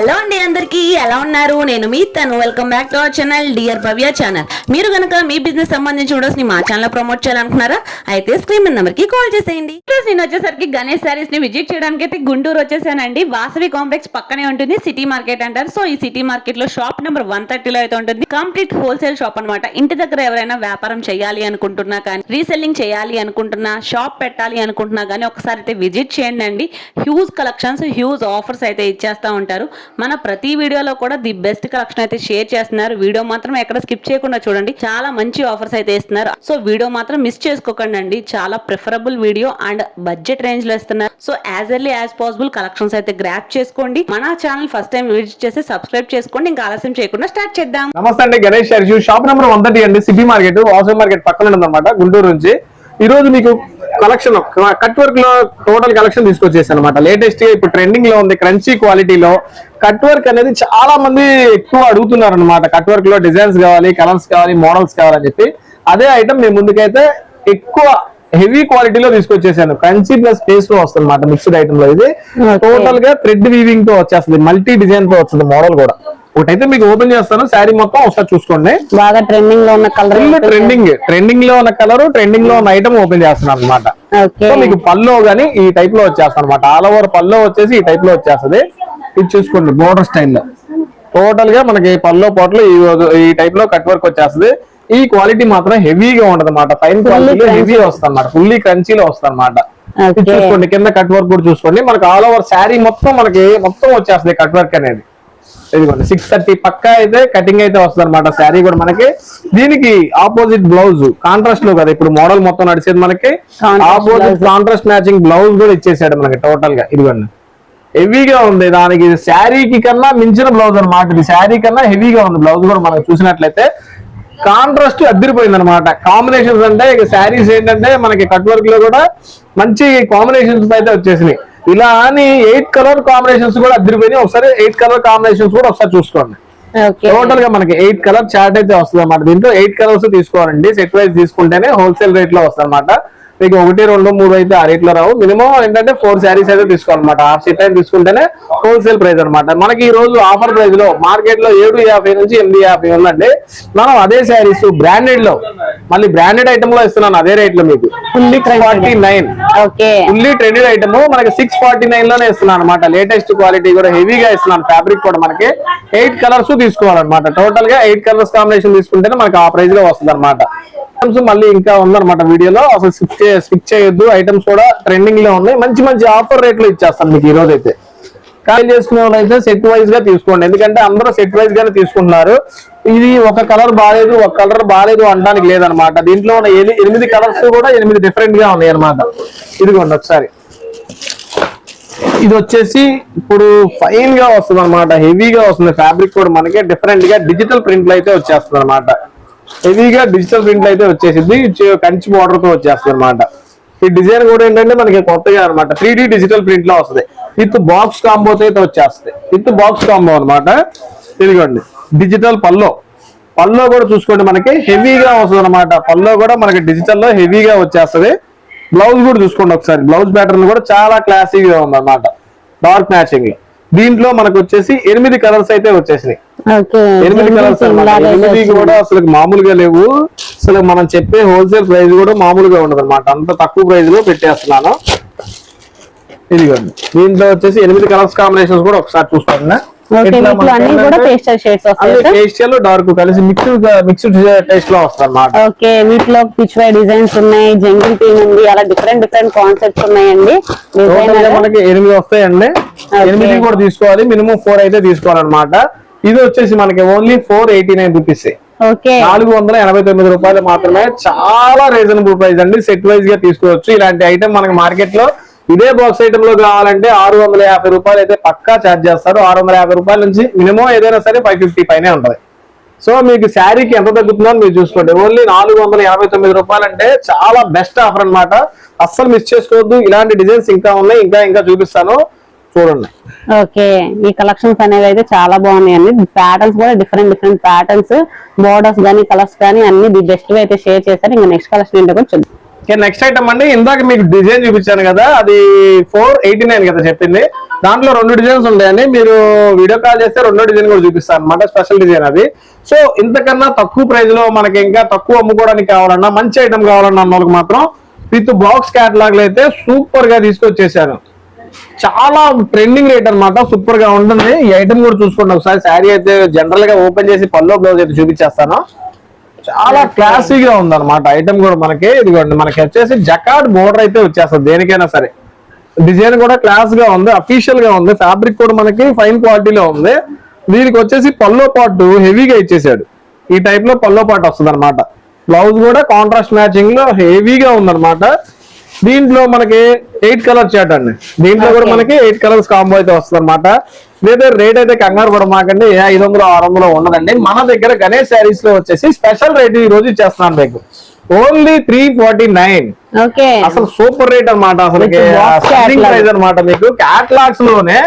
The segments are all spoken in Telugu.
హలో అండి అందరికీ ఎలా ఉన్నారు? నేను మీ తను. Welcome back to our channel dear Bhavya channel మీరు కనుక మీ బిజినెస్ సంబంధించి వీడియోస్ని మా ఛానల్ ప్రమోట్ చేయాలనుకున్నారా అయితే స్క్రీన్ నెంబర్కి కాల్ చేసేయండి. ఈరోజు నేను వచ్చేసరికి గణేష్ సారీస్ని విజిట్ చేయడానికి అయితే గుంటూరు వచ్చేసానండి. వాసవి కాంప్లెక్స్ పక్కనే ఉంటుంది సిటీ మార్కెట్ అంటారు. సో ఈ సిటీ మార్కెట్లో షాప్ నెంబర్ వన్ థర్టీలో అయితే ఉంటుంది. కంప్లీట్ హోల్సేల్ షాప్ అన్నమాట. ఇంటి దగ్గర ఎవరైనా వ్యాపారం చేయాలి అనుకుంటున్నా కానీ రీసెల్లింగ్ చేయాలి అనుకుంటున్నా షాప్ పెట్టాలి అనుకుంటున్నా కానీ ఒకసారి అయితే విజిట్ చేయండి అండి. హ్యూజ్ కలెక్షన్స్ హ్యూజ్ ఆఫర్స్ అయితే ఇచ్చేస్తా ఉంటారు. మన ప్రతి వీడియోలో కూడా ది బెస్ట్ కలెక్షన్ అయితే షేర్ చేస్తున్నారు. వీడియో మాత్రం ఎక్కడ స్కిప్ చేయకుండా చూడండి. చాలా మంచి ఆఫర్స్ అయితే ఇస్తున్నారు సో వీడియో మాత్రం మిస్ చేసుకోకండి అండి. చాలా ప్రిఫరబుల్ వీడియో అండ్ బడ్జెట్ రేంజ్లో ఇస్తున్నారు so as early as possible collections అయితే గ్రాప్ చేసుకోండి. మన ఛానల్ ఫస్ట్ టైం విజిట్ చేసి సబ్స్క్రైబ్ చేసుకోండి. ఇంకా ఆలస్యం చేయకుండా స్టార్ట్ చేద్దాం. నమస్తే అండి Ganesh shop number one thirty అండి. సిటీ మార్కెట్ వాసవి మార్కెట్ పక్కన ఉందన్నమాట గుంటూరు నుంచి. ఈ రోజు మీకు కలెక్షన్ కట్ వర్క్లో టోటల్ కలెక్షన్ తీసుకొచ్చేసి అనమాట లేటెస్ట్గా ఇప్పుడు ట్రెండింగ్లో ఉంది క్రంచీ క్వాలిటీలో కట్ వర్క్ అనేది చాలా మంది ఎక్కువ అడుగుతున్నారు అనమాట కట్ వర్క్లో డిజైన్స్ కావాలి కలర్స్ కావాలి మోడల్స్ కావాలని చెప్పి. అదే ఐటమ్ మేము ముందుకైతే ఎక్కువ హెవీ క్వాలిటీలో తీసుకొచ్చేసాను. కంచి ప్లస్ స్పేస్లో వస్తుంది అనమాట మిక్స్డ్ ఐటమ్లో ఇది. టోటల్గా థ్రెడ్ వీవింగ్తో వచ్చేస్తుంది మల్టీ డిజైన్తో వస్తుంది మోడల్ కూడా. ఒకటైతే మీకు ఓపెన్ చేస్తాను. శారీ మొత్తం ఒకసారి చూసుకోండి. బాగా ట్రెండింగ్లో ఉన్న కలర్ ట్రెండింగ్ ట్రెండింగ్లో ఉన్న కలర్ ట్రెండింగ్లో ఉన్న ఐటమ్ ఓపెన్ చేస్తున్నాను అనమాట సో మీకు పల్లో గానీ ఈ టైప్లో వచ్చేస్తాను అనమాట ఆల్ ఓవర్ పల్లో వచ్చేసి ఈ టైప్లో వచ్చేస్తది. ఇది చూసుకోండి బోర్డర్ స్టైల్ టోటల్గా మనకి పల్లో పోట్లు ఈ ఈ టైప్లో కట్ వర్క్ వచ్చేస్తది. ఈ క్వాలిటీ మాత్రం హెవీగా ఉండదు అనమాట ఫైన్ క్వాలిటీలో హెవీ వస్తుంది అనమాట ఫుల్లీ క్రంచీలో వస్తుంది అనమాట. చూసుకోండి కింద కట్ వర్క్ కూడా చూసుకోండి. మనకి ఆల్ ఓవర్ శారీ మొత్తం మనకి మొత్తం వచ్చేస్తుంది కట్ వర్క్ అనేది. ఇదిగోండి సిక్స్ థర్టీ పక్కా అయితే కటింగ్ అయితే వస్తుంది అనమాట శారీ కూడా మనకి దీనికి ఆపోజిట్ బ్లౌజ్ కాంట్రాస్ట్లో కదా. ఇప్పుడు మోడల్ మొత్తం నడిచేది మనకి ఆపోజిట్ కాంట్రాస్ట్ మ్యాచింగ్ బ్లౌజ్ కూడా ఇచ్చేసాడు మనకి టోటల్గా. ఇదిగోండి. హెవీగా ఉంది దానికి. శారీకి కన్నా మించిన బ్లౌజ్ అన్నమాట ఇది. శారీ కన్నా హెవీగా ఉంది బ్లౌజ్ కూడా మనం చూసినట్లయితే. కాంట్రాస్ట్ అద్దరిపోయింది అనమాట కాంబినేషన్స్ అంటే ఇక శారీస్ ఏంటంటే మనకి కట్ వర్క్లో కూడా మంచి కాంబినేషన్స్ అయితే వచ్చేసినాయి. ఇలా అని ఎయిట్ కలర్ కాంబినేషన్స్ కూడా అద్దరిపోయినాయి. ఒకసారి ఎయిట్ కలర్ కాంబినేషన్స్ కూడా ఒకసారి చూసుకోండి. టోటల్గా మనకి ఎయిట్ కలర్ చార్ట్ అయితే వస్తుంది అనమాట దీంట్లో ఎయిట్ కలర్స్ తీసుకోవాలండి. సెట్ వైజ్ తీసుకుంటేనే హోల్సేల్ రేట్లో వస్తుంది అనమాట మీకు ఒకటి రెండు మూడు అయితే ఆ రేట్లో రావు. మినిమం ఏంటంటే ఫోర్ శారీస్ అయితే తీసుకోవాలన్నమాట. హాఫ్ సీట్ అయితే తీసుకుంటేనే హోల్సేల్ ప్రైస్ అన్నమాట. మనకి ఈ రోజు ఆఫర్ ప్రైస్లో మార్కెట్లో ఏడు యాభై నుంచి ఎనిమిది యాభై ఉందండి. మనం అదే శారీస్ బ్రాండెడ్లో మళ్ళీ బ్రాండెడ్ ఐటమ్లో ఇస్తున్నాను అదే రేట్లో మీకు. Forty nine okay. Fully trended item మనకి సిక్స్ ఫార్టీ నైన్లోనే ఇస్తున్నాను అనమాట లేటెస్ట్ క్వాలిటీ కూడా హెవీగా ఇస్తున్నాను. ఫ్యాబ్రిక్ కూడా మనకి ఎయిట్ కలర్స్ తీసుకోవాలన్నమాట. టోటల్గా ఎయిట్ కలర్స్ కాంబినేషన్ తీసుకుంటేనే మనకి ఆ ప్రైస్లో వస్తుంది అనమాట ఐటమ్స్ మళ్ళీ ఇంకా ఉందన్నమాట వీడియోలో. అసలు స్విచ్ స్విచ్ చేయొద్దు. ఐటమ్స్ కూడా ట్రెండింగ్లో ఉన్నాయి. మంచి మంచి ఆఫర్ రేట్లు ఇచ్చేస్తాను మీకు ఈ రోజు అయితే. ఖాళీ చేసుకునే వాళ్ళు అయితే సెట్ వైజ్గా తీసుకోండి. ఎందుకంటే అందరూ సెట్ వైజ్ గానే తీసుకుంటున్నారు. ఇది ఒక కలర్ బాగాలేదు ఒక కలర్ బాగాలేదు అనడానికి లేదనమాట. దీంట్లో ఉన్న ఎనిమిది కలర్స్ కూడా ఎనిమిది డిఫరెంట్గా ఉన్నాయి అనమాట ఇదిగోండి ఒకసారి. ఇది వచ్చేసి ఇప్పుడు ఫైన్గా వస్తుంది అనమాట హెవీగా వస్తుంది. ఫ్యాబ్రిక్ కూడా మనకి డిఫరెంట్గా డిజిటల్ ప్రింట్లు అయితే వచ్చేస్తుంది అనమాట హెవీగా డిజిటల్ ప్రింట్లు అయితే వచ్చేసింది. కంచి బార్డర్తో వచ్చేస్తుంది అనమాట ఈ డిజైన్ కూడా ఏంటంటే మనకి కొత్తగా అనమాట త్రీ డిజిటల్ ప్రింట్లో వస్తుంది. విత్ బాక్స్ కాంబోతో అయితే వచ్చేస్తుంది. విత్ బాక్స్ కాంబో అనమాట ఇదిగోండి. డిజిటల్ పల్లో. పల్లో కూడా చూసుకోండి మనకి హెవీగా వస్తుంది అనమాట పల్లో కూడా మనకి డిజిటల్లో హెవీగా వచ్చేస్తది. బ్లౌజ్ కూడా చూసుకోండి ఒకసారి. బ్లౌజ్ ప్యాటర్న్ కూడా చాలా క్లాసీగా ఉంది అనమాట డార్క్ మ్యాచింగ్లో. దీంట్లో మనకు వచ్చేసి ఎనిమిది కలర్స్ అయితే వచ్చేసినాయి. ఎనిమిది కలర్స్ ఎనిమిది కూడా అసలు మామూలుగా లేవు. అసలు మనం చెప్పే హోల్సేల్ ప్రైస్ కూడా మామూలుగా ఉండదు అనమాట అంత తక్కువ ప్రైస్లో పెట్టేస్తున్నాను. ఇదిగోండి. దీంట్లో వచ్చేసి ఎనిమిది కలర్స్ కాంబినేషన్స్ కూడా ఒకసారి చూసుకోండి అన్ని కూడా పేస్టల్ షేడ్స్ వస్తాయి డార్క్ కలిసి మిక్స్డ్ మిక్స్డ్ టేస్ట్లో అనమాట ఓకే వీటిలో పిచ్ వై డిజైన్స్ ఉన్నాయి జంగిల్ థీమ్ ఉంది అలా డిఫరెంట్ డిఫరెంట్ కాన్సెప్ట్స్ ఉన్నాయండి. మనకి ఎనిమిది వస్తాయండి. ఎనిమిది కూడా తీసుకోవాలి మినిమం ఫోర్ అయితే తీసుకోవాలన్నమాట. ఇది వచ్చేసి మనకి only four eighty nine rupees okay నాలుగు వందల ఎనభై తొమ్మిది రూపాయలు మాత్రమే. చాలా రీజనబుల్ ప్రైస్ అండి. సెట్ వైజ్గా తీసుకోవచ్చు. ఇలాంటి ఐటమ్ మనకి మార్కెట్లో ఇదే బాక్స్ ఐటమ్లో కావాలంటే ఆరు వందల యాభై రూపాయలు అయితే పక్కా ఛార్జ్ చేస్తారు. ఆరు వందల యాభై రూపాయల నుంచి మినిమం ఏదైనా సరే ఫైవ్ ఫిఫ్టీ పైనే ఉంటది. సో మీకు శారీకి ఎంత తగ్గుతుందో మీరు చూసుకోండి. ఓన్లీ నాలుగు వందల యాభై తొమ్మిది రూపాయలు అంటే చాలా బెస్ట్ ఆఫర్ అనమాట అస్సలు మిస్ చేసుకోవద్దు. ఇలాంటి డిజైన్స్ ఇంకా ఉన్నాయి. ఇంకా ఇంకా చూపిస్తాను. చూడండి. ఓకే. ఈ కలెక్షన్స్ అనేవి అయితే చాలా బాగున్నాయండి. ప్యాటర్న్స్ కూడా డిఫరెంట్ డిఫరెంట్ ప్యాటర్న్స్ బోర్డర్స్ కానీ కలర్స్ కానీ అన్ని బెస్ట్ అయితే షేర్ చేశారు. ఇంకా నెక్స్ట్ కలెక్షన్ ఏంటో కూడా చూద్దాం. నెక్స్ట్ ఐటమ్ అండి. ఇందాక మీకు డిజైన్ చూపించాను కదా అది ఫోర్ ఎయిటీ నైన్ కదా చెప్పింది. దాంట్లో రెండు డిజైన్స్ ఉంటాయండి. మీరు వీడియో కాల్ చేస్తే రెండో డిజైన్ కూడా చూపిస్తాను అనమాట స్పెషల్ డిజైన్ అది. సో ఇంతకన్నా తక్కువ ప్రైస్లో మనకి ఇంకా తక్కువ అమ్ముకోవడానికి కావాలన్నా మంచి ఐటమ్ కావాలన్నా అన్న వాళ్ళకి మాత్రం విత్ బాక్స్ క్యాటలాగ్లో అయితే సూపర్గా తీసుకొచ్చేసాను. చాలా ట్రెండింగ్ రేట్ అన్నమాట సూపర్గా ఉంటుంది. ఈ ఐటమ్ కూడా చూసుకోండి ఒకసారి. శారీ అయితే జనరల్గా ఓపెన్ చేసి పల్లో బ్లౌజ్ అయితే చూపించేస్తాను. చాలా క్లాసీగా ఉంది అనమాట ఐటమ్ కూడా మనకి ఇదిగోండి మనకి వచ్చేసి జకాట్ బోర్డర్ అయితే వచ్చేస్తుంది దేనికైనా సరే. డిజైన్ కూడా క్లాస్గా ఉంది అఫీషియల్గా ఉంది ఫ్యాబ్రిక్ కూడా మనకి ఫైన్ క్వాలిటీలో ఉంది. దీనికి వచ్చేసి పల్లో పాటు హెవీగా ఇచ్చేసాడు. ఈ టైప్లో పల్లో పాటు వస్తుంది అనమాట బ్లౌజ్ కూడా కాంట్రాస్ట్ మ్యాచింగ్లో హెవీగా ఉందన్నమాట. దీంట్లో మనకి ఎయిట్ కలర్ చాట్ అండి. దీంట్లో కూడా మనకి ఎయిట్ కలర్స్ కాంబో అయితే వస్తుంది అనమాట లేదా రేట్ అయితే కంగారు పడమాకండి. ఏ ఐదు వందలు ఆరు వందలు ఉండదండి. మన దగ్గర గణేష్ శారీస్లో వచ్చేసి స్పెషల్ రేట్ ఈ రోజు ఇచ్చేస్తున్నాను మీకు. ఓన్లీ త్రీ ఫార్టీ నైన్ అసలు సూపర్ రేట్ అన్నమాట అసలు. ప్రైస్ అనమాట మీకు. క్యాట్లాగ్స్లోనే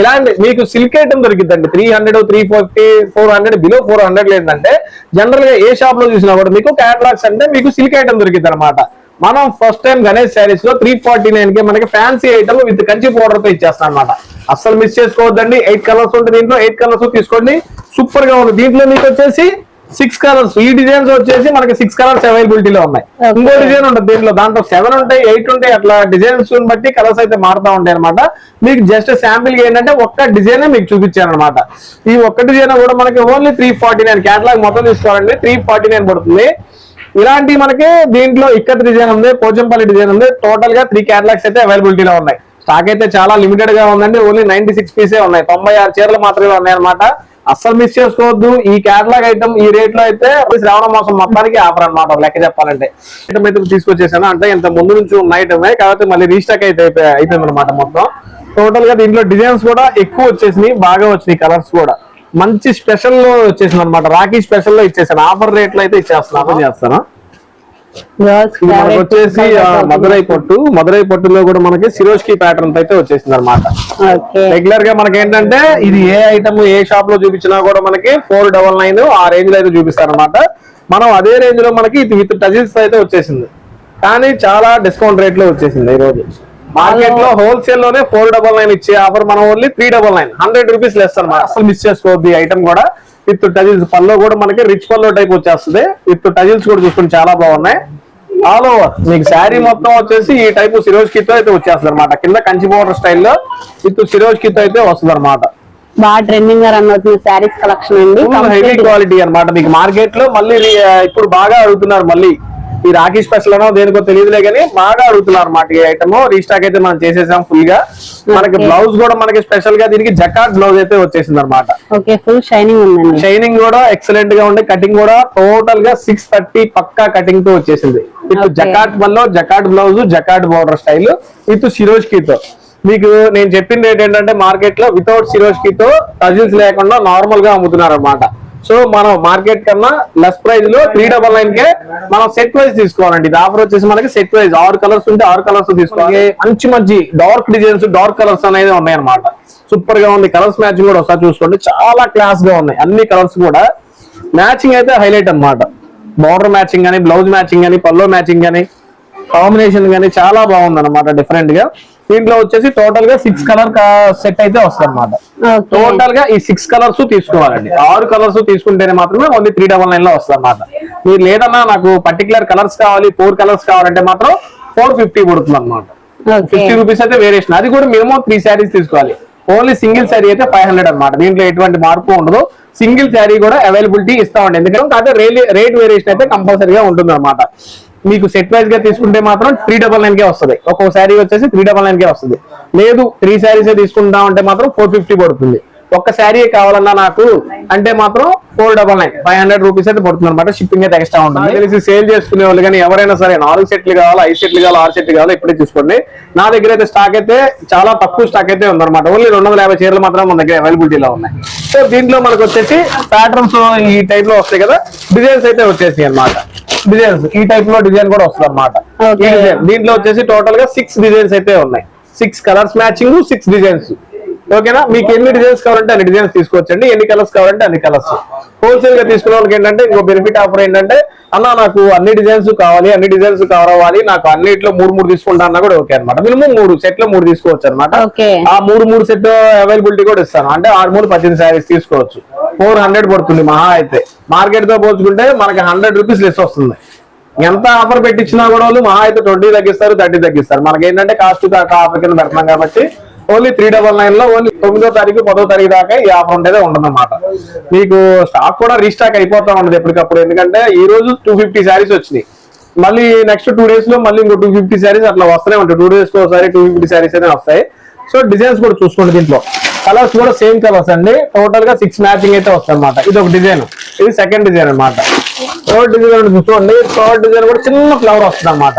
ఇలాంటి మీకు silk item దొరికిద్దండి. Three hundred three fifty four hundred below four hundred ఏంటంటే జనరల్గా ఏ షాప్లో చూసినా కూడా మీకు క్యాట్లాగ్స్ అంటే మీకు సిల్క్ ఐటమ్ దొరికిద్ది అనమాట మనం ఫస్ట్ టైం గణేష్ శారీస్లో త్రీ ఫార్టీ నైన్కి మనకి ఫ్యాన్సీ ఐటమ్ విత్ కంచి పౌడర్తో ఇచ్చేస్తాం అనమాట అస్సలు మిస్ చేసుకోవద్దండి. ఎయిట్ కలర్స్ ఉంటుంది దీంట్లో. ఎయిట్ కలర్స్ తీసుకోండి. సూపర్గా ఉంది. దీంట్లో మీకు వచ్చేసి సిక్స్ కలర్స్ ఈ డిజైన్స్ వచ్చేసి మనకి సిక్స్ కలర్స్ అవైలబిలిటీలో ఉన్నాయి. Okay. ఇంకో డిజైన్ ఉంటుంది దీంట్లో. దాంట్లో సెవెన్ ఉంటాయి ఎయిట్ ఉంటాయి. అట్లా డిజైన్స్ బట్టి కలర్స్ అయితే మారుతా ఉంటాయి అనమాట మీకు జస్ట్ శాంపిల్గా ఏంటంటే ఒక్క డిజైన్ మీకు చూపించాను అనమాట ఈ ఒక్క డిజైన్ కూడా మనకి only three forty nine catalogue మొత్తం తీసుకోవాలండి. త్రీ ఫార్టీ నైన్ పడుతుంది. ఇలాంటి మనకి దీంట్లో ఇక్కత్ డిజైన్ ఉంది పోచంపల్లి డిజైన్ ఉంది. టోటల్గా త్రీ క్యాటలాగ్స్ అయితే అవైలబిలిటీలో ఉన్నాయి. స్టాక్ అయితే చాలా లిమిటెడ్గా ఉందండి. ఓన్లీ నైన్టీ సిక్స్ పీసే ఉన్నాయి. తొంభై ఆరు చీరలు మాత్రమే ఉన్నాయి అనమాట అస్సలు మిస్ చేసుకోవద్దు. ఈ క్యాటలాగ్ ఐటమ్ ఈ రేట్లో అయితే శ్రావణ మాసం మొత్తానికి ఆఫర్ అనమాట లెక్క చెప్పాలంటే. ఐటమ్ అయితే తీసుకొచ్చేసాను. అంటే ఇంత ముందు నుంచి ఉన్న ఐటమే కాబట్టి మళ్ళీ రీస్టాక్ అయితే అయిపోయింది అనమాట మొత్తం. టోటల్గా దీంట్లో డిజైన్స్ కూడా ఎక్కువ వచ్చేసినాయి. బాగా వచ్చినాయి కలర్స్ కూడా. మంచి స్పెషల్లో వచ్చేసింది అనమాట రాఖీ స్పెషల్లో ఇచ్చేసాను. ఆఫర్ రేట్లో అయితే ఇచ్చేస్తున్నాను చేస్తాను? ఇది మనకు వచ్చేసి ఆ, మదురై పొట్టు. మదురై పొట్టులో కూడా మనకి సిరోజ్కి ప్యాటర్న్ అయితే వచ్చేసింది అనమాట రెగ్యులర్గా మనకి ఏంటంటే ఇది ఏ ఐటమ్ ఏ షాప్లో చూపించినా కూడా మనకి ఫోర్ డబల్ నైన్ ఆ రేంజ్లో అయితే చూపిస్తారు అనమాట మనం అదే రేంజ్లో మనకి ఇది విత్ టజిల్స్ అయితే వచ్చేసింది. కానీ చాలా డిస్కౌంట్ రేట్లో వచ్చేసింది ఈ రోజు. మార్కెట్లో హోల్సేల్లోనే ఫోర్ డబల్ నైన్ ఇచ్చే ఆఫర్ మనం only three double nine hundred rupees less అనమాట అసలు మిస్ చేసుకోవద్దు ఈ ఐటమ్ కూడా. విత్ టజిల్స్ పల్లో కూడా మనకి రిచ్ పల్లో టైప్ వచ్చేస్తుంది. విత్ టజిల్స్ కూడా చూసుకుని చాలా బాగున్నాయి. ఆల్ ఓవర్ మీకు శారీ మొత్తం వచ్చేసి ఈ టైపు సిరోజ్ కితో అయితే వచ్చేస్తుంది అనమాట కింద కంచి బోర్డర్ స్టైల్లో విత్ సిరోజ్ కితో అయితే వస్తుంది అనమాట బాగా ట్రెండింగ్గా రన్ అవుతుంది శారీస్ కలెక్షన్ అండి. హెవీ క్వాలిటీ అన్నమాట. మీకు మార్కెట్లో మళ్ళీ ఇప్పుడు బాగా అడుగుతున్నారు మళ్ళీ. ఈ రాఖీ స్పెషల్ అనో దేనికో తెలియదులే కానీ బాగా అడుగుతున్నారు అన్నమాట ఈ ఐటమ్. రీస్టాక్ అయితే మనం చేసేసాం ఫుల్గా. మనకి. బ్లౌజ్ కూడా మనకి స్పెషల్గా దీనికి జకాట్ బ్లౌజ్ అయితే వచ్చేసింది అనమాట ఫుల్ షైనింగ్ కూడా ఎక్సలెంట్గా ఉండే కటింగ్ కూడా టోటల్గా సిక్స్ థర్టీ పక్కా కటింగ్తో వచ్చేసింది. Okay. జకాట్ వల్ల jacquard blouse jacquard border style with సిరోజ్తో మీకు నేను చెప్పిన రేట్ ఏంటంటే మార్కెట్లో వితౌట్ సిరోజ్తో టజిల్స్ లేకుండా నార్మల్గా అమ్ముతున్నారు అనమాట సో మనం మార్కెట్ కన్నా లెస్ ప్రైస్లో త్రీ డబల్ నైన్ కే మనం సెట్ వైజ్ తీసుకోవాలండి. ఇది ఆఫర్ వచ్చేసి మనకి సెట్ వైజ్ ఆరు కలర్స్ ఉంటే ఆరు కలర్స్ తీసుకోవాలి. మంచి మంచి డార్క్ డిజైన్స్ డార్క్ కలర్స్ అనేది ఉన్నాయి అనమాట సూపర్గా ఉంది. కలర్స్ మ్యాచింగ్ కూడా ఒకసారి చూసుకోండి. చాలా క్లాస్గా ఉన్నాయి. అన్ని కలర్స్ కూడా. మ్యాచింగ్ అయితే హైలైట్ అన్నమాట. బార్డర్ మ్యాచింగ్ కానీ బ్లౌజ్ మ్యాచింగ్ కానీ పల్లో మ్యాచింగ్ కానీ కాంబినేషన్ కానీ చాలా బాగుంది అనమాట డిఫరెంట్గా. దీంట్లో వచ్చేసి టోటల్గా సిక్స్ కలర్ సెట్ అయితే వస్తుంది అనమాట టోటల్గా ఈ సిక్స్ కలర్స్ తీసుకోవాలండి. ఆరు కలర్స్ తీసుకుంటేనే మాత్రమే ఓన్లీ త్రీ డబల్ నైన్లో వస్తుంది అనమాట మీరు లేదన్నా నాకు పర్టికులర్ కలర్స్ కావాలి ఫోర్ కలర్స్ కావాలంటే మాత్రం ఫోర్ ఫిఫ్టీ పడుతుంది అనమాట ఫిఫ్టీ రూపీస్ అయితే వేరియేషన్ అది కూడా మినిమం త్రీ శారీస్ తీసుకోవాలి. ఓన్లీ సింగిల్ శారీ అయితే ఫైవ్ హండ్రెడ్ అనమాట దీంట్లో ఎటువంటి మార్పు ఉండదు. సింగిల్ శారీ కూడా అవైలబిలిటీ ఇస్తామండి. ఎందుకంటే రేట్ వేరియేషన్ అయితే కంపల్సరీగా ఉంటుంది అనమాట మీకు సెట్ వైజ్గా తీసుకుంటే మాత్రం త్రీ డబల్ నైన్ కే వస్తుంది. ఒక్కొక్క శారీ వచ్చేసి త్రీ డబల్ నైన్ కే వస్తుంది. లేదు త్రీ శారీస్ తీసుకుంటాం అంటే మాత్రం ఫోర్ ఫిఫ్టీ పడుతుంది. ఒక్క శారీ కావాలన్నా నాకు అంటే మాత్రం four double nine five hundred rupees అయితే పడుతుంది అనమాట షిప్పింగ్ అయితే ఎక్స్ట్రా ఉంటుంది. తెలిసి సేల్ చేసుకునే వాళ్ళు కానీ ఎవరైనా సరే నాలుగు సెట్లు కావాలా ఐదు సెట్లు కావాలా ఆరు సెట్లు కావాలా ఇప్పుడే చూసుకోండి. నా దగ్గర అయితే స్టాక్ అయితే చాలా తక్కువ స్టాక్ అయితే ఉందన్నమాట. ఓన్లీ రెండు వందల యాభై చీరలు మాత్రం మన దగ్గర అవైలబిలిటీలో ఉన్నాయి. సో దీంట్లో మనకు వచ్చేసి ప్యాటర్న్స్ ఈ టైప్లో వస్తాయి కదా డిజైన్స్ అయితే వచ్చేసి అన్నమాట. డిజైన్స్. ఈ టైప్లో డిజైన్ కూడా వస్తుంది అనమాట. దీంట్లో వచ్చేసి టోటల్గా సిక్స్ డిజైన్స్ అయితే ఉన్నాయి. Six colours matching six designs. ఓకేనా? మీకు ఎన్ని డిజైన్స్ కావాలంటే అన్ని డిజైన్స్ తీసుకోవచ్చండి ఎన్ని కలర్స్ కావాలంటే అన్ని కలర్స్. హోల్సేల్గా తీసుకున్న వాళ్ళకి ఏంటంటే ఇంకో బెనిఫిట్ ఆఫర్ ఏంటంటే అన్న నాకు అన్ని డిజైన్స్ కావాలి అన్ని డిజైన్స్ కావాలి నాకు అన్నిట్లో మూడు మూడు తీసుకుంటా అన్నా కూడా ఓకే అనమాట మినిమం మూడు సెట్లో మూడు తీసుకోవచ్చు అనమాట ఆ మూడు మూడు సెట్ అవైలబిలిటీ కూడా ఇస్తాను. అంటే ఆరు మూడు పద్దెనిమిది శారీస్ తీసుకోవచ్చు. ఫోర్ హండ్రెడ్ పడుతుంది మహా అయితే. మార్కెట్తో పోల్చుకుంటే మనకి హండ్రెడ్ రూపీస్ లెస్ వస్తుంది. ఎంత ఆఫర్ పెట్టించినా కూడా వాళ్ళు మహా అయితే ట్వంటీ తగ్గిస్తారు థర్టీ తగ్గిస్తారు. మనకి ఏంటంటే కాస్ట్ ఆఫర్ కింద పెడతాం కాబట్టి ఓన్లీ త్రీ డబల్ నైన్లో ఓన్లీ తొమ్మిదో తారీఖు పదో తారీఖు దాకా ఈ ఆఫర్ ఉండేదే ఉండదన్నమాట. మీకు స్టాక్ కూడా రీస్టాక్ అయిపోతా ఉండదు ఎప్పటికప్పుడు. ఎందుకంటే ఈ రోజు టూ ఫిఫ్టీ శారీస్ వచ్చినాయి. మళ్ళీ నెక్స్ట్ టూ డేస్లో మళ్ళీ ఇంకో టూ ఫిఫ్టీ శారీస్ అట్లా వస్తూనే ఉంటాయి. టూ డేస్ ఒకసారి టూ ఫిఫ్టీ శారీస్ అయితే వస్తాయి. సో డిజైన్స్ కూడా చూసుకోండి దీంట్లో. కలర్స్ కూడా సేమ్ కలర్స్ అండి. టోటల్గా సిక్స్ మ్యాచింగ్ అయితే వస్తాయి అనమాట ఇది ఒక డిజైన్. ఇది సెకండ్ డిజైన్ అనమాట థర్డ్ డిజైన్ చూసుకోండి. థర్డ్ డిజైన్ కూడా చిన్న ఫ్లవర్ వస్తుంది అనమాట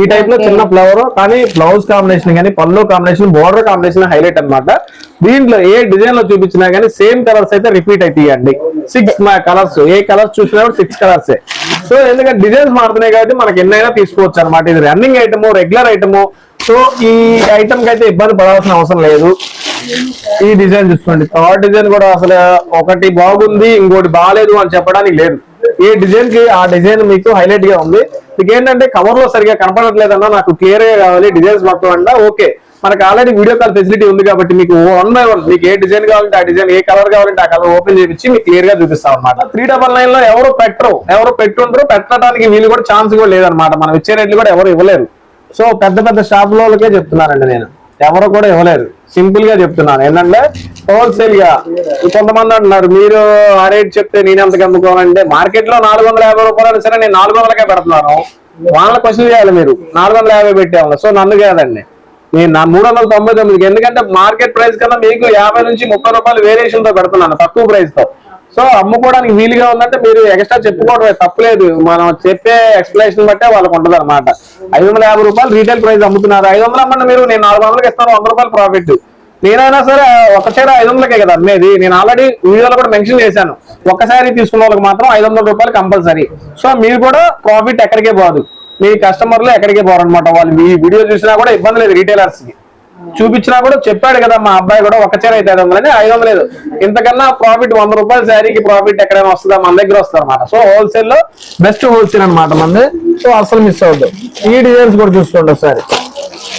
ఈ టైప్లో చిన్న ఫ్లవర్ కానీ బ్లౌజ్ కాంబినేషన్ కానీ పళ్ళు కాంబినేషన్ బోర్డర్ కాంబినేషన్ హైలైట్ అన్నమాట. దీంట్లో ఏ డిజైన్లో చూపించినా కానీ సేమ్ కలర్స్ అయితే రిపీట్ అవుతాయండి సిక్స్ కలర్స్ ఏ కలర్స్ చూసినా కూడా సిక్స్ కలర్స్ సో ఎందుకంటే డిజైన్స్ మారుతున్నాయి కాబట్టి మనకి ఎన్నైనా తీసుకోవచ్చు అనమాట ఇది running item regular item so ఈ ఐటమ్కి అయితే ఇబ్బంది పడాల్సిన అవసరం లేదు. ఈ డిజైన్ చూసుకోండి. థర్డ్ డిజైన్ కూడా అసలు ఒకటి బాగుంది ఇంకోటి బాగాలేదు అని చెప్పడానికి లేదు. ఈ డిజైన్కి ఆ డిజైన్ మీకు హైలైట్గా ఉంది. మీకు ఏంటంటే కవర్లో సరిగా కనపడట్లేదన్నా నాకు క్లియర్గా కావాలి. డిజైన్స్ మొత్తం అంట ఓకే. మనకు ఆల్రెడీ వీడియో కాల్ ఫెసిలిటీ ఉంది కాబట్టి మీకు వన్ బై వన్ మీకు ఏ డిజైన్ కావాలంటే ఆ డిజైన్ ఏ కలర్ కావాలంటే ఆ కలర్ ఓపెన్ చేయించి మీకు క్లియర్గా చూపిస్తాం అనమాట త్రీ డబల్ నైన్లో ఎవరు పెట్టరు. ఎవరు పెట్టుంటారు పెట్టడానికి వీళ్ళు కూడా ఛాన్స్ కూడా లేదనమాట మనం ఇచ్చే రేట్లు కూడా ఎవరు ఇవ్వలేరు. సో పెద్ద పెద్ద షాప్ లోకే చెప్తున్నానండి నేను. ఎవరు కూడా ఇవ్వలేరు. సింపుల్గా చెప్తున్నాను. ఏంటంటే హోల్సేల్గా కొంతమంది అంటున్నారు మీరు ఆ రేట్ చెప్తే నేను ఎంతకు అమ్ముకోవాలంటే మార్కెట్లో నాలుగు వందల యాభై రూపాయలు సరే నేను నాలుగు వందలకే పెడుతున్నాను. వాళ్ళ క్వశ్చన్ చేయాలి మీరు. నాలుగు వందల యాభై పెట్టేవాళ్ళు. సో నన్ను కాదండి. నేను నా మూడు వందల తొంభై తొమ్మిదికి. ఎందుకంటే మార్కెట్ ప్రైస్ కన్నా మీకు యాభై నుంచి ముప్పై రూపాయలు వేరియేషన్తో పెడుతున్నాను తక్కువ ప్రైస్తో. సో అమ్ముకోవడానికి వీలుగా ఉందంటే మీరు ఎక్స్ట్రా చెప్పుకోవడం తప్పలేదు. మనం చెప్పే ఎక్స్ప్లెనేషన్ బట్టే వాళ్ళకి ఉండదు అనమాట ఐదు వందల యాభై రూపాయలు రీటైల్ ప్రైస్ అమ్ముతున్నారు. ఐదు వందలు అమ్మండి మీరు నేను నాలుగు వందలకి ఇస్తాను వంద రూపాయలు ప్రాఫిట్. నేనైనా సరే ఒక చీర ఐదు వందలకే కదా అమ్మేది. నేను ఆల్రెడీ వీడియోలో కూడా మెన్షన్ చేశాను. ఒక్కసారి తీసుకున్న వాళ్ళకి మాత్రం ఐదు వందల రూపాయలు కంపల్సరీ. సో మీరు కూడా ప్రాఫిట్ ఎక్కడికే పోదు. మీ కస్టమర్లు ఎక్కడికే పోరు అనమాట వాళ్ళు. మీ వీడియో చూసినా కూడా ఇబ్బంది లేదు రీటైలర్స్కి. చూపించినా కూడా చెప్పాడు కదా మా అబ్బాయి కూడా ఒక చీర అయితే ఐదు వందలని ఐదు వందలు లేదు ఇంతకన్నా ప్రాఫిట్ వంద రూపాయల శారీకి ప్రాఫిట్ ఎక్కడైనా వస్తుందా? మన దగ్గర వస్తుంది అనమాట సో హోల్సేల్లో బెస్ట్ హోల్సేల్ అనమాట మనది సో అసలు మిస్ అవ్వద్దు. ఈ డిజైన్స్ కూడా చూసుకోండి ఒకసారి.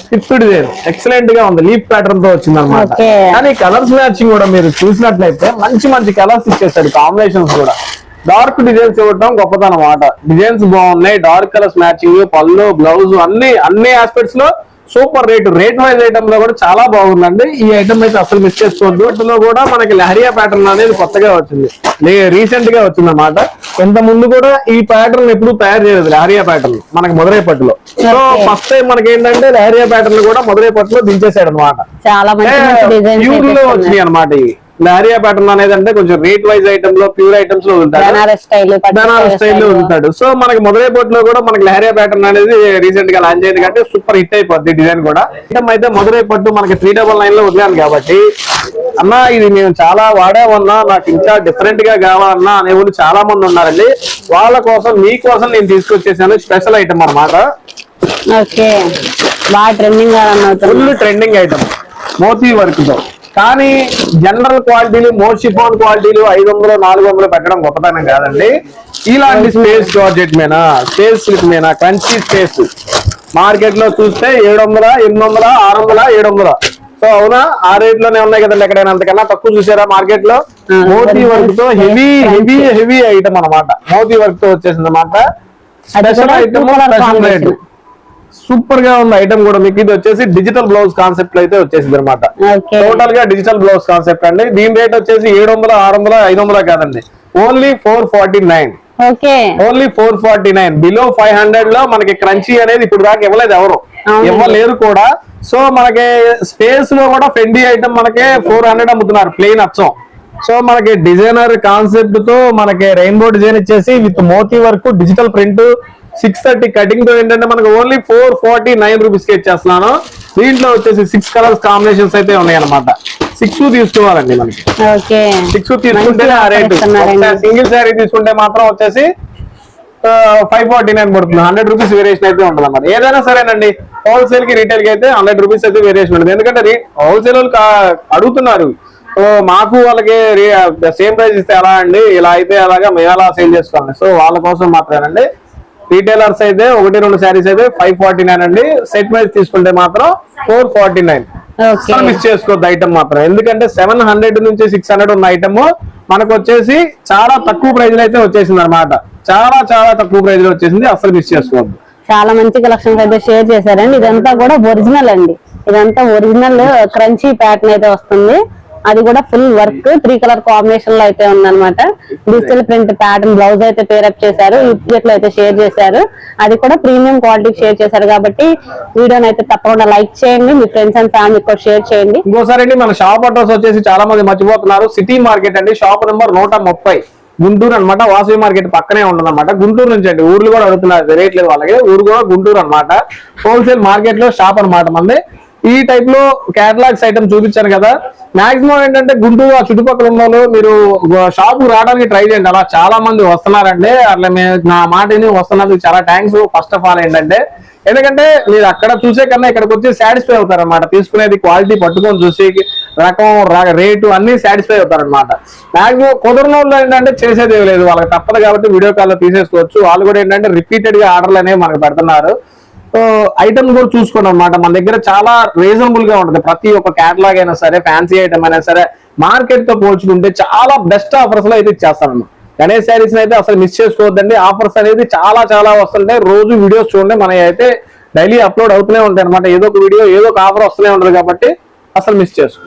ఫిఫ్త్ డిజైన్ ఎక్సలెంట్గా ఉంది. లీప్ ప్యాటర్న్తో వచ్చింది అనమాట. కానీ కలర్స్ మ్యాచింగ్ కూడా మీరు చూసినట్లయితే మంచి మంచి కలర్స్ ఇచ్చేసాడు కాంబినేషన్స్ కూడా. డార్క్ డిజైన్స్ ఇవ్వడం గొప్పతనం అన్నమాట. డిజైన్స్ బాగున్నాయి. డార్క్ కలర్స్ మ్యాచింగ్ పళ్ళు బ్లౌజ్ అన్ని అన్ని ఆస్పెక్ట్స్లో సూపర్ రేట్ రేట్ వైజ్ ఐటమ్లో కూడా చాలా బాగుందండి. ఈ ఐటమ్ అయితే అసలు మిస్ చేసుకోవద్దు. వీటిలో కూడా మనకి లహరియా ప్యాటర్న్ అనేది కొత్తగా వచ్చింది. రీసెంట్గా వచ్చింది అనమాట ఇంత ముందు కూడా ఈ ప్యాటర్న్ ఎప్పుడు తయారు చేయలేదు లహరియా ప్యాటర్న్ మనకి మధురై పట్టులో. సో. ఫస్ట్ టైం మనకి ఏంటంటే లహరియా ప్యాటర్న్ కూడా మధురై పట్టులో దించేసాడు అనమాట చాలా వచ్చినాయి అనమాట ఇవి. లహరియా ప్యాటర్న్ అనేది అంటే కొంచెం రేట్ వైజ్ ఐటమ్లో ప్యూర్ ఐటమ్స్లో ఉంటాడు. స్టైల్ ఉంటాడు. సో మనకి మొదలైపోట్లో కూడా మనకి లహరియా ప్యాటర్న్ అనేది రీసెంట్గా లాంచ్ అయింది కాబట్టి సూపర్ హిట్ అయిపోద్ది డిజైన్ కూడా. ఐటమ్ అయితే మొదలై పట్టు మనకి త్రీ డబల్ నైన్లో వదిలాను కాబట్టి అన్న ఇది మేము చాలా వాడామన్నా నాకు ఇంకా డిఫరెంట్గా కావాలన్నా అనే వాళ్ళు చాలా మంది ఉన్నారండి. వాళ్ళ కోసం మీకోసం నేను తీసుకొచ్చేసాను special item full trending item Moti వర్క్తో. కానీ జనరల్ క్వాలిటీలు మోషిఫోన్ క్వాలిటీలు ఐదు వందలు నాలుగు వందలు పెట్టడం గొప్పతనం కాదండి. ఇలాంటి స్పేస్ జార్జెట్ మీద స్పేస్ మీద కంచి స్పేస్ మార్కెట్లో చూస్తే ఏడు వందల ఎనిమిది వందల ఆరు వందల ఏడు వందల సో అవునా? ఆ రేట్లోనే ఉన్నాయి కదండి ఎక్కడైనా అంతకన్నా? తక్కువ చూసారా మార్కెట్లో ఆ, మోతీ వర్క్తో హెవీ హెవీ హెవీ ఐటమ్ అన్నమాట. మోతీ వర్క్తో వచ్చేసింది అనమాట స్పెషల్ ఐటమ్ స్పెషల్ రేట్. సూపర్గా ఉంది ఐటమ్ కూడా మీకు ఇది వచ్చేసి డిజిటల్ బ్లౌజ్ కాన్సెప్ట్ అయితే వచ్చేసింది అనమాట టోటల్గా డిజిటల్ బ్లౌజ్ కాన్సెప్ట్ అండి. దీని రేట్ వచ్చేసి ఏడు వందల ఆరు వందల ఐదు వందల కాదండి. Only four forty nine only four forty nine below five హండ్రెడ్లో మనకి క్రంచీ అనేది ఇప్పుడు దాకా ఇవ్వలేదు ఎవరు. ఇవ్వలేరు కూడా. సో మనకి స్పేస్లో కూడా ఫెండీ ఐటమ్ మనకి ఫోర్ హండ్రెడ్ అమ్ముతున్నారు ప్లెయిన్ అచ్చం. సో మనకి డిజైనర్ కాన్సెప్ట్తో మనకి రెయిన్బో డిజైన్ ఇచ్చేసి with Moti work digital print six thirty కటింగ్తో ఏంటంటే మనకి ఓన్లీ ఫోర్ ఫార్టీ నైన్ రూపీస్కి ఇచ్చేస్తున్నాను. దీంట్లో వచ్చేసి సిక్స్ కలర్స్ కాంబినేషన్స్ అయితే ఉన్నాయి అనమాట సిక్స్ తీసుకోవాలండి మనకి. సిక్స్ తీసుకుంటే ఆ రేటు సింగిల్ శారీ తీసుకుంటే మాత్రం వచ్చేసి ఫైవ్ ఫార్టీ నైన్ పడుతుంది. హండ్రెడ్ రూపీస్ వేరియేషన్ అయితే ఉంటుంది అన్నమాట ఏదైనా సరేనండి. హోల్సేల్కి రీటైల్కి అయితే హండ్రెడ్ రూపీస్ అయితే వేరియేషన్ ఉంటుంది. ఎందుకంటే హోల్సేల్ వాళ్ళు అడుగుతున్నారు. సో మాకు వాళ్ళకి సేమ్ ప్రైస్ ఇస్తే ఎలా అండి? ఇలా అయితే అలాగా మేము ఎలా సేల్ చేసుకోవాలి. సో వాళ్ళ కోసం మాత్రమేనండి. రీటైలర్స్ అయితే ఒకటి రెండు శారీస్ అయితే ఫైవ్ ఫార్టీ నైన్ అండి. సెట్ వైజ్ తీసుకుంటే మాత్రం ఫోర్ ఫార్టీ నైన్ మిస్ చేసుకోవద్దు ఐటమ్ మాత్రం. ఎందుకంటే సెవెన్ హండ్రెడ్ నుంచి సిక్స్ హండ్రెడ్ ఉన్న ఐటమ్ మనకు వచ్చేసి చాలా తక్కువ ప్రైజ్లో అయితే వచ్చేసింది అనమాట చాలా చాలా తక్కువ ప్రైజ్లో వచ్చేసింది. అసలు మిస్ చేసుకోవద్దు. చాలా మంచి కలెక్షన్స్ అయితే షేర్ చేశారండి. ఇదంతా కూడా ఒరిజినల్ అండి. ఇదంతా ఒరిజినల్ క్రంచీ ప్యాటర్న్ అయితే వస్తుంది. అది కూడా ఫుల్ వర్క్ త్రీ కలర్ కాంబినేషన్లో అయితే ఉందన్నమాట. డిజిటల్ ప్రింట్ ప్యాటర్న్ బ్లౌజ్ అయితే పేరప్ చేశారు. ఇట్లా అయితే షేర్ చేశారు. అది కూడా ప్రీమియం క్వాలిటీ షేర్ చేశారు కాబట్టి వీడియోని అయితే తప్పకుండా లైక్ చేయండి. మీ ఫ్రెండ్స్ అండ్ ఫ్యామిలీ కూడా షేర్ చేయండి. ఇంకోసారి మన షాప్ అడ్రస్ వచ్చేసి చాలా మంది మర్చిపోతున్నారు. సిటీ మార్కెట్ అండి. షాప్ నెంబర్ నూట ముప్పై. గుంటూరు అన్నమాట. వాసవి మార్కెట్ పక్కనే ఉంటుంది అనమాట గుంటూరు నుంచి అండి. ఊర్లు కూడా అడుగుతున్నారు. రేట్ లేదు వాళ్ళకి. ఊరు కూడా గుంటూరు అన్నమాట. హోల్సేల్ మార్కెట్లో షాప్ అన్నమాట మంది ఈ టైప్లో క్యాటలాగ్స్ ఐటమ్ చూపించాను కదా. మాక్సిమం ఏంటంటే గుంటూరు ఆ చుట్టుపక్కల ఉన్న వాళ్ళు మీరు షాప్ రావడానికి ట్రై చేయండి. అలా చాలా మంది వస్తున్నారండి. అట్లా మేము నా మాట వస్తున్నది వస్తున్నందుకు చాలా థ్యాంక్స్ ఫస్ట్ ఆఫ్ ఆల్ ఏంటంటే ఎందుకంటే మీరు అక్కడ చూసే కన్నా ఇక్కడికి వచ్చి సాటిస్ఫై అవుతారు అనమాట తీసుకునేది క్వాలిటీ పట్టుకొని చూసి రకం రేటు అన్ని సాటిస్ఫై అవుతారు అనమాట మాక్సిమం కుదరని వాళ్ళు ఏంటంటే చేసేది లేదు. వాళ్ళకి తప్పదు కాబట్టి వీడియో కాల్లో తీసేసుకోవచ్చు. వాళ్ళు కూడా ఏంటంటే రిపీటెడ్గా ఆర్డర్లు అనేవి మనకు పెడుతున్నారు. ఐటమ్ కూడా చూసుకోండి అనమాట మన దగ్గర చాలా రీజనబుల్గా ఉంటుంది. ప్రతి ఒక్క క్యాటలాగ్ అయినా సరే ఫ్యాన్సీ ఐటమ్ అయినా సరే మార్కెట్తో పోల్చుకుంటే చాలా బెస్ట్ ఆఫర్స్లో అయితే ఇచ్చేస్తాను గణేష్ శారీస్ అయితే అసలు మిస్ చేసుకోవద్దండి. ఆఫర్స్ అనేది చాలా చాలా వస్తుంటాయి. రోజు వీడియోస్ చూడండి. మన అయితే డైలీ అప్లోడ్ అవుతూనే ఉంటాయి అనమాట ఏదో ఒక వీడియో ఏదో ఒక ఆఫర్ వస్తూనే ఉంటుంది కాబట్టి అసలు మిస్ చేసుకో.